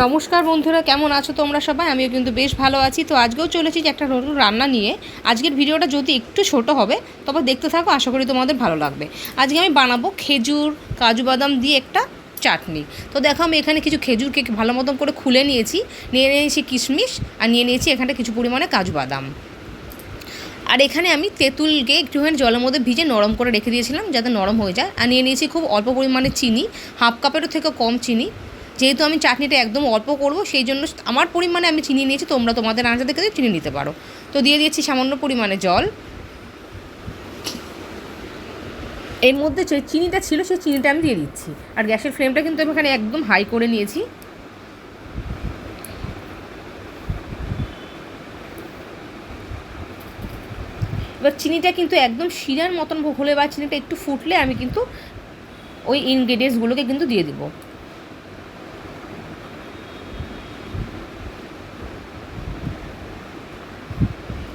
নমস্কার বন্ধুরা, কেমন আছো তোমরা সবাই? আমিও কিন্তু বেশ ভালো আছি। তো আজকেও চলেছি যে একটা নতুন রান্না নিয়ে। আজকের ভিডিওটা যদি একটু ছোট হবে, তবে দেখতে থাকো, আশা করি তোমাদের ভালো লাগবে। আজকে আমি বানাবো খেজুর, কাজু বাদাম দিয়ে একটা চাটনি। তো দেখো, আমি এখানে কিছু খেজুরকে ভালো মতন করে খুলে নিয়েছি। নিয়ে নিয়েছি কিশমিশ আর নিয়ে নিয়েছি এখানটা কিছু পরিমাণে কাজু বাদাম। আর এখানে আমি তেঁতুলকে একটুখানি জলের মধ্যে ভিজে নরম করে রেখে দিয়েছিলাম, যাতে নরম হয়ে যায়। আর নিয়ে নিয়েছি খুব অল্প পরিমাণে চিনি, হাফ কাপেরও থেকে কম চিনি। যেহেতু আমি চাটনিটা একদম অল্প করব, সেই জন্য আমার পরিমাণে আমি চিনি নিয়েছি, তোমরা তোমাদের আঞ্জা থেকে চিনি নিতে পারো। তো দিয়ে দিয়েছি সামান্য পরিমাণে জল। এর মধ্যে যে চিনিটা ছিল, সেই চিনিটা আমি দিয়ে দিচ্ছি। আর গ্যাসের ফ্লেমটা কিন্তু আমি এখানে একদম হাই করে নিয়েছি। এবার চিনিটা কিন্তু একদম শিরার মতন হলে বা চিনিটা একটু ফুটলে আমি কিন্তু ওই ইনগ্রেডিয়েন্টসগুলোকে কিন্তু দিয়ে দেবো।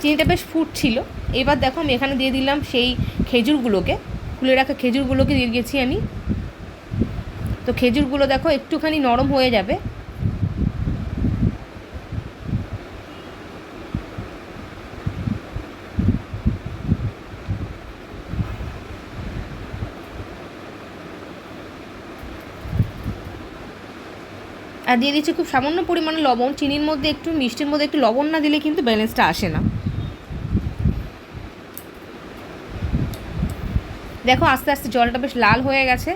চিনিটা বেশ ফুটছিল। এবার দেখো আমি এখানে দিয়ে দিলাম সেই খেজুরগুলোকে। খুলে রাখা খেজুরগুলোকে দিয়ে গেছি আমি। তো খেজুরগুলো দেখো একটুখানি নরম হয়ে যাবে। আর দিয়ে দিচ্ছি খুব সামান্য পরিমাণে লবণ। চিনির মধ্যে একটু, মিষ্টির মধ্যে একটু লবণ না দিলে কিন্তু ব্যালেন্সটা আসে না। দেখো আস্তে আস্তে জলটা বেশ লাল হয়ে গেছে।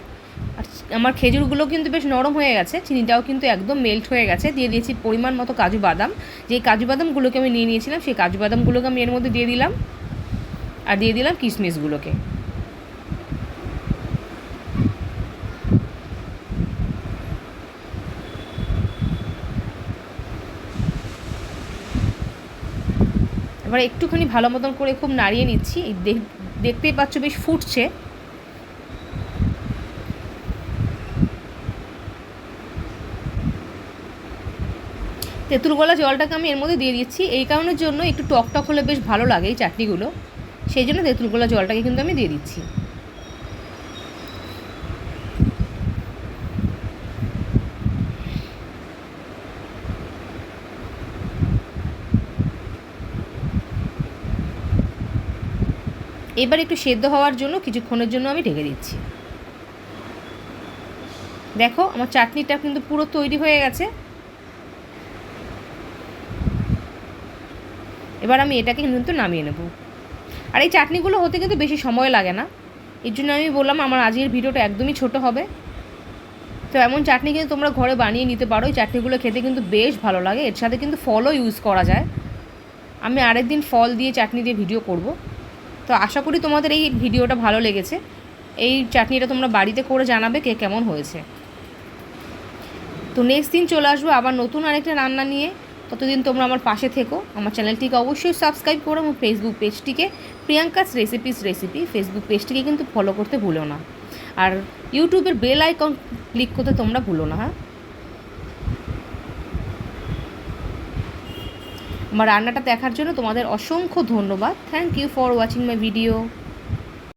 আর আমার খেজুরগুলো কিন্তু বেশ নরম হয়ে গেছে, চিনিটাও কিন্তু একদম মেল্ট হয়ে গেছে। দিয়ে দিয়েছি পরিমাণ মতো কাজু বাদাম। যেই কাজু বাদামগুলোকে আমি নিয়ে নিয়েছিলাম, সেই কাজু বাদামগুলোকে আমি এর মধ্যে দিয়ে দিলাম। আর দিয়ে দিলাম কিশমিশগুলোকে। এবার একটুখানি ভালো মতন করে খুব নাড়িয়ে নিচ্ছি। দেখতেই পাচ্ছ বেশ ফুটছে। তেঁতুল গলা জলটাকে আমি এর মধ্যে দিয়ে দিচ্ছি। এই কারণের জন্য একটু টক টক হলে বেশ ভালো লাগে এই চাটনিগুলো। সেই জন্য তেঁতুল গলা জলটাকে কিন্তু আমি দিয়ে দিচ্ছি। এবার একটু সেদ্ধ হওয়ার জন্য কিছুক্ষণের জন্য আমি ঢেকে দিচ্ছি। দেখো, আমার চাটনিটা কিন্তু পুরো তৈরি হয়ে গেছে। এবার আমি এটাকে কিন্তু নামিয়ে নেব। আর এই চাটনিগুলো হতে কিন্তু বেশি সময় লাগে না। এর জন্য আমি বললাম, আমার আজকের ভিডিওটা একদমই ছোট হবে। তো এমন চাটনি কিন্তু তোমরা ঘরে বানিয়ে নিতে পারো। এই চাটনিগুলো খেতে কিন্তু বেশ ভালো লাগে। এর সাথে কিন্তু ফলও ইউজ করা যায়। আমি আরেকদিন ফল দিয়ে চাটনি দিয়ে ভিডিও করব। তো আশা করি তোমাদের এই ভিডিওটা ভালো লেগেছে। এই চাটনিটা তোমরা বাড়িতে করে জানাবে কে কেমন হয়েছে। তো নেক্সট দিন চলে আসব আবার নতুন আরেকটা রান্না নিয়ে। ততদিন তোমরা আমার পাশে থেকো। আমার চ্যানেলটিকে অবশ্যই সাবস্ক্রাইব করো এবং ফেসবুক পেজটিকে প্রিয়াঙ্কাস রেসিপিস রেসিপি ফেসবুক পেজটিকে কিন্তু ফলো করতে ভুলো না। আর ইউটিউবের বেল আইকন ক্লিক করতে তোমরা ভুলো না হ্যাঁ? আমার রান্নাটা দেখার জন্য তোমাদের অসংখ্য ধন্যবাদ। Thank you for watching my video